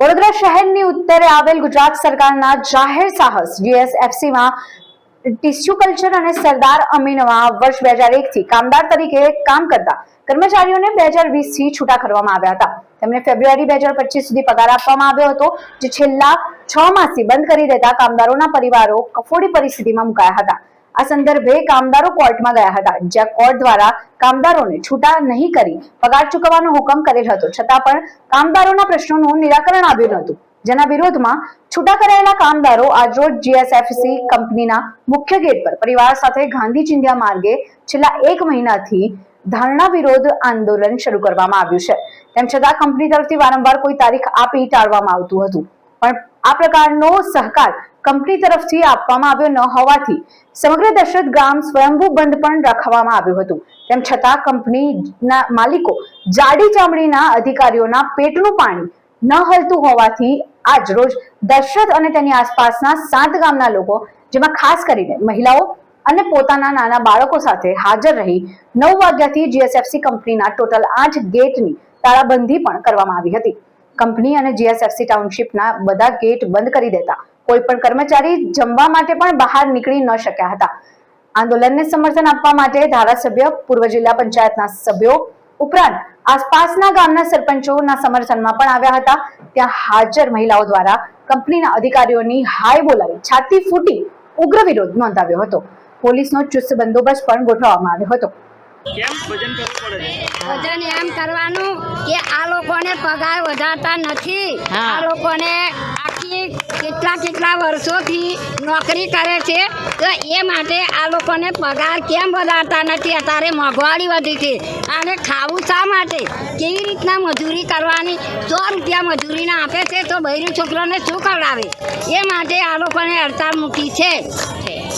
વડોદરા શહેરની ઉત્તરે આવેલ ગુજરાત સરકારના જાહેર સાહસ જીએસએફસીમાં ટિશ્યુ કલ્ચર અને સરદાર અમીનમાં વર્ષ બે હજાર એકથી કામદાર તરીકે કામ કરતા કર્મચારીઓને બે હજાર વીસથી છૂટા કરવામાં આવ્યા હતા. તેમને ફેબ્રુઆરી બે હજાર પચીસ સુધી પગાર આપવામાં આવ્યો હતો, જે છેલ્લા છ માસથી બંધ કરી દેતા કામદારોના પરિવારો કફોડી પરિસ્થિતિમાં મુકાયા હતા. આ સંદર્ભે કામદારો કોર્ટમાં ગયા હતા, જ્યાં કોર્ટ દ્વારા કામદારોને છૂટા નહીં કરી પગાર ચૂકવવાનો હુકમ કરેલ હતો. છતાં પણ કામદારોના પ્રશ્નોનું નિરાકરણ આવ્યું નહોતું. જેના વિરોધમાં છૂટા કરાયેલા કામદારો આજરોજ જીએસએફસી કંપનીના મુખ્ય ગેટ પર, પરિવાર સાથે ગાંધી ચિંધ્યા માર્ગે છેલ્લા એક મહિનાથી ધારણા વિરોધ આંદોલન શરૂ કરવામાં આવ્યું છે. તેમ છતાં કંપની તરફથી વારંવાર કોઈ તારીખ આપી ટાળવામાં આવતું હતું. પણ આ પ્રકારનો સહકાર કંપની તરફથી આપવામાં આવ્યો ન હોવાથી સમગ્ર દશરથ ગામ સ્વયંભૂ બંધ પણ રાખવામાં આવ્યું હતું. તેમ છતાં કંપનીના માલિકો જાડી ચામડીના અધિકારીઓના પેટનું પાણી ન હલતું હોવાથી આજ રોજ દશરથ અને તેની આસપાસના સાત ગામના લોકો, જેમાં ખાસ કરીને મહિલાઓ અને પોતાના નાના બાળકો સાથે હાજર રહી, નવ વાગ્યાથી જીએસએફસી કંપનીના ટોટલ આઠ ગેટની તાળાબંધી પણ કરવામાં આવી હતી. કંપની અને જીએસએફસી ટાઉનશીપના બધા ગેટ બંધ કરી દેતા. કોઈ પણ કર્મચારી જમવા માટે પણ બહાર નીકળી ન શક્યા હતા. આંદોલનને સમર્થન આપવા માટે ધારાસભ્ય, પૂર્વ જિલ્લા પંચાયતના સભ્યો ઉપરાંત આસપાસના ગામના સરપંચોના સમર્થનમાં પણ આવ્યા હતા. ત્યાં હાજર મહિલાઓ દ્વારા કંપનીના અધિકારીઓની હાય બોલાવી છાતી ફૂટી ઉગ્ર વિરોધ નોંધાવ્યો હતો. પોલીસનો ચુસ્ત બંદોબસ્ત પણ ગોઠવવામાં આવ્યો હતો. કેમ ભજન કરવું પડે છે? વજન એમ કરવાનું કે આ લોકોને પગાર વધારતા નથી. આ લોકોને આખી કેટલા કેટલા વર્ષોથી નોકરી કરે છે. તો એ માટે આ લોકોને પગાર કેમ વધારતા નથી? અત્યારે મોંઘવારી વધી છે. અને ખાવું શા માટે? કેવી રીતના મજૂરી કરવાની? સો રૂપિયા મજૂરીને આપે છે તો બૈરી છોકરોને શું ખવડાવે? એ માટે આ લોકોને અડતાળ મૂકી છે.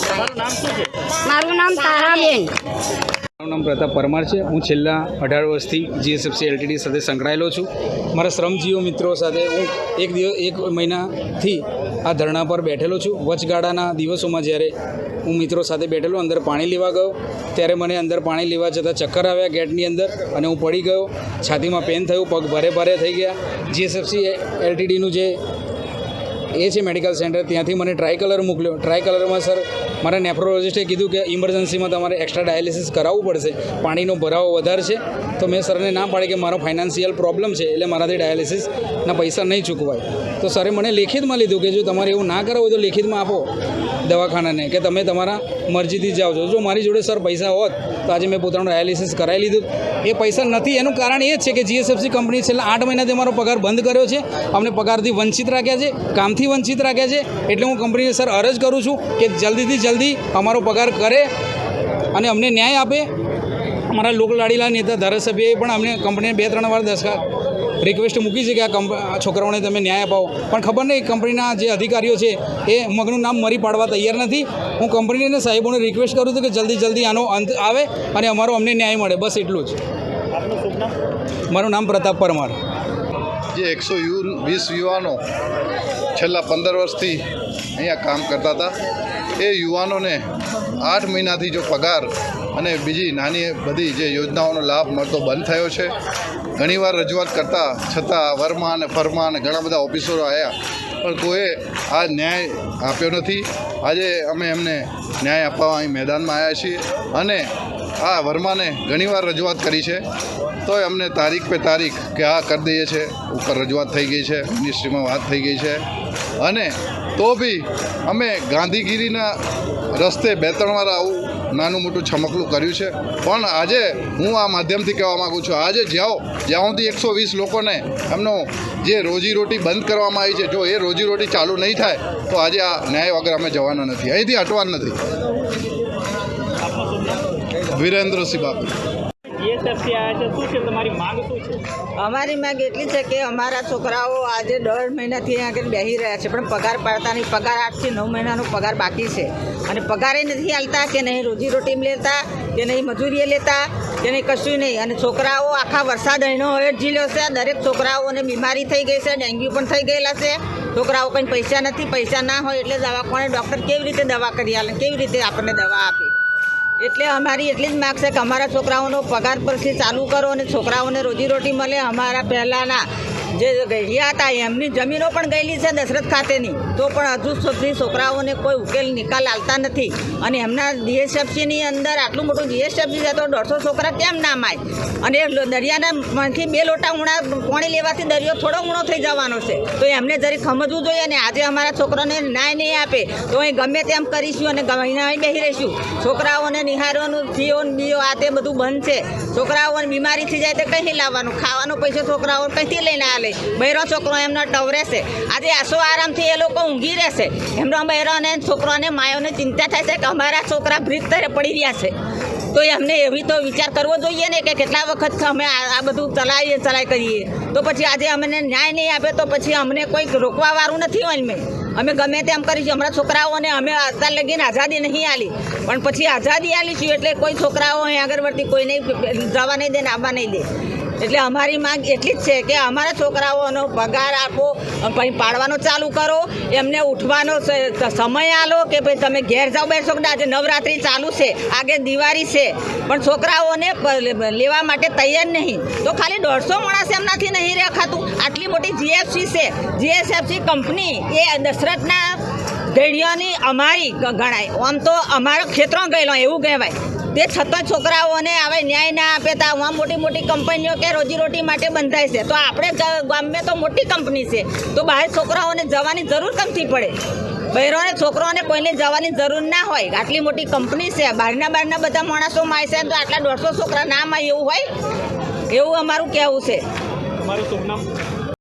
તમારું નામ શું છે? મારું નામ તારાબેન. મારું નામ પ્રતાપ પરમાર છે. હું છેલ્લા અઢાર વર્ષથી જીએસએફસી એલટીડી સાથે સંકળાયેલો છું. મારા શ્રમજીવીઓ મિત્રો સાથે હું એક દિવસ, એક મહિનાથી આ ધરણા પર બેઠેલો છું. વચગાળાના દિવસોમાં જ્યારે હું મિત્રો સાથે બેઠેલો, અંદર પાણી લેવા ગયો, ત્યારે મને અંદર પાણી લેવા જતાં ચક્કર આવ્યા ગેટની અંદર અને હું પડી ગયો. છાતીમાં પેન થયું, પગ ભારે ભારે થઈ ગયા. જીએસએફસી એલટીડીનું જે એ છે મેડિકલ સેન્ટર ત્યાંથી મને ટ્રાય કલર મોકલ્યો. ટ્રાય કલરમાં સર મારા નેફ્રોલોજિસ્ટે કીધું કે ઇમરજન્સીમાં તમારે એક્સ્ટ્રા ડાયાલિસિસ કરાવવું પડશે, પાણીનો ભરાવો વધારે છે તો મેં સરને ના પાડી કે મારો ફાઇનાન્શિયલ પ્રોબ્લેમ છે, એટલે મારાથી ડાયાલિસિસના પૈસા નહીં ચૂકવાય. તો સરે મને લેખિતમાં લીધું કે જો તમારે એવું ના કરાવું હોય તો લેખિતમાં આપો દવાખાનાને, કે તમે તમારા મરજીથી જાઓ છો. જો મારી જોડે સર પૈસા હોત, તો આજે મેં પોતાનું ડાયાલિસિસ કરાવી લીધું. એ પૈસા નથી, એનું કારણ એ જ છે કે જીએસએફસી કંપની છેલ્લા આઠ મહિનાથી અમારો પગાર બંધ કર્યો છે. અમને પગારથી વંચિત રાખ્યા છે, કામથી વંચિત રાખ્યા છે. એટલે હું કંપનીને સર અરજ કરું છું કે જલ્દીથી જલ્દી અમારો પગાર કરે અને અમને ન્યાય આપે. અમારા લોકલાડીલા નેતા ધારાસભ્યએ પણ અમને કંપનીને બે ત્રણ વાર દસકા રિક્વેસ્ટ મૂકી છે કે આ કંપ આ છોકરાઓને તમે ન્યાય અપાવો. પણ ખબર નહીં કંપનીના જે અધિકારીઓ છે એ મગનું નામ મરી પાડવા તૈયાર નથી. હું કંપનીને સાહેબોને રિક્વેસ્ટ કરું છું કે જલ્દી જલ્દી આનો અંત આવે અને અમારો અમને ન્યાય મળે. બસ એટલું જ. આપનું શુભ નામ? મારું નામ પ્રતાપ પરમાર. જે એકસો યુ વીસ યુવાનો છેલ્લા પંદર વર્ષથી અહીંયા કામ કરતા હતા. એ યુવાનોને આઠ મહિનાથી જો પગાર અને બીજી નાની બધી જે યોજનાઓનો લાભ મળતો બંધ થયો છે. ઘણીવાર રજૂઆત કરતાં છતાં વર્મા અને ફરમા અને ઘણા બધા ઓફિસરો આવ્યા પણ કોઈએ આ ન્યાય આપ્યો નથી. આજે અમે એમને ન્યાય આપવા અહીં મેદાનમાં આવ્યા છીએ અને આ વર્માને ઘણીવાર રજૂઆત કરી છે. તોય અમને તારીખ પે તારીખ કે આ કરી દઈએ છે ઉપર રજૂઆત થઈ ગઈ છે મિનિસ્ટ્રીમાં વાત થઈ ગઈ છે. અને તો બી અમે ગાંધીગીરીના રસ્તે બે ત્રણ વાર આવું નાનું મોટું છમકલું કર્યું છે. પણ આજે હું આ માધ્યમથી કહેવા માગું છું આજે જાઓ જ્યાં સુધી એકસો વીસ લોકોને એમનો જે રોજીરોટી બંધ કરવામાં આવી છે જો એ રોજીરોટી ચાલુ નહીં થાય તો આજે આ ન્યાય વગર અમે જવાના નથી. અહીંથી હટવાનું નથી. વિરેન્દ્રસિંહ બાપુ. શું છે, તમારી માંગ છે? અમારી માંગ એટલી છે કે અમારા છોકરાઓ આજે દોઢ મહિનાથી અહીંયા આગળ બેસી રહ્યા છે, પણ પગાર પાડતા નહીં. પગાર આઠથી નવ મહિનાનો પગાર બાકી છે. અને પગારે નથી હાલતા કે નહીં રોજીરોટી લેતા, કે નહીં મજૂરીએ લેતા, કે નહીં કશું નહીં. અને છોકરાઓ આખા વરસાદ અહીંનો હવે ઝીલ્યો છે. દરેક છોકરાઓને બીમારી થઈ ગઈ છે, ડેન્ગ્યુ પણ થઈ ગયેલા છે. છોકરાઓ કંઈ પૈસા નથી, પૈસા ના હોય એટલે દવાખાને ડૉક્ટર કેવી રીતે દવા કરી આલે, કેવી રીતે આપણને દવા આપે? એટલે અમારી એટલી જ માગ છે કે અમારા છોકરાઓનો પગાર પરથી ચાલુ કરો અને છોકરાઓને રોજીરોટી મળે અમારા પહેલાંના જે ગયા હતા, એમની જમીનો પણ ગયેલી છે દશરથ ખાતેની. તો પણ હજુ સુધી છોકરાઓને કોઈ ઉકેલ, નિકાલ આવતા નથી. અને એમના જીએસએફસીની અંદર આટલું મોટું જીએસએફસી છે તો દોઢસો છોકરા કેમ ના માય અને દરિયાના માંથી બે લોટા ઊણા પાણી લેવાથી દરિયો થોડો ઊણો થઈ જવાનો છે. તો એમને જરી સમજવું જોઈએ અને આજે અમારા છોકરાને ન્યાય નહીં આપે. તો અહીં ગમે તેમ કરીશું અને અહીં બેસી રહીશું. છોકરાઓને નિહારવાનું જીઓ બીઓ આ તે બધું બંધ છે. છોકરાઓને બીમારી થઈ જાય તો કંઈ લાવવાનું. ખાવાનો પૈસો છોકરાઓ કંઈથી લઈને આલે બહેરો છોકરો એમનો ટવરે છે આજે આસો આરામથી એ લોકો ઊંઘી રહેશે. એમનો બૈરોને છોકરોને માયોને ચિંતા થાય છે કે અમારા છોકરા બ્રિજ પડી રહ્યા છે. તો એમને એવી તો વિચાર કરવો જોઈએ ને કે કેટલા વખત અમે આ બધું ચલાવીએ ચલાવી કરીએ. તો પછી આજે અમને ન્યાય નહીં આપે તો પછી અમને કોઈક રોકવા વાળું નથી હોય મેં અમે ગમે તેમ કરીશું હમણાં છોકરાઓને અમે અત્યાર લગીને આઝાદી નહીં આલી પણ પછી આઝાદી આલીશું એટલે કોઈ છોકરાઓ અહીં આગળ વર્તી કોઈને જવા નહીં દે ને આવવા નહીં દે. એટલે અમારી માંગ એટલી જ છે કે અમારા છોકરાઓનો પગાર આપો, પછી પાડવાનો ચાલુ કરો, એમને ઉઠવાનો સમય આલો કે ભાઈ તમે ઘેર જાઓ, બેસો કે આજે નવરાત્રિ ચાલુ છે, આગે દિવાળી છે. પણ છોકરાઓને લેવા માટે તૈયાર નહીં. તો ખાલી દોઢસો માણસ એમનાથી નહીં રખાતું. આટલી મોટી જીએફસી છે. જીએસએફસી કંપની એ દશરથના ઘેડિયાની અમારી ગણાય. આમ તો અમારો ખેતરો ગયેલો, એવું કહેવાય. તે છતાં છોકરાઓને હવે ન્યાય ના આપે તો આમ મોટી મોટી કંપનીઓ કે રોજીરોટી માટે બંધાય છે. તો આપણે ગામે તો મોટી કંપની છે. તો બહાર છોકરાઓને જવાની જરૂર કમથી પડે? બહેરોને, છોકરાઓને કોઈને જવાની જરૂર ના હોય. આટલી મોટી કંપની છે. બહારના બહારના બધા માણસો માય છે તો આટલા દોઢસો છોકરા ના માય એવું હોય? એવું અમારું કહેવું છે. તમારું શુભ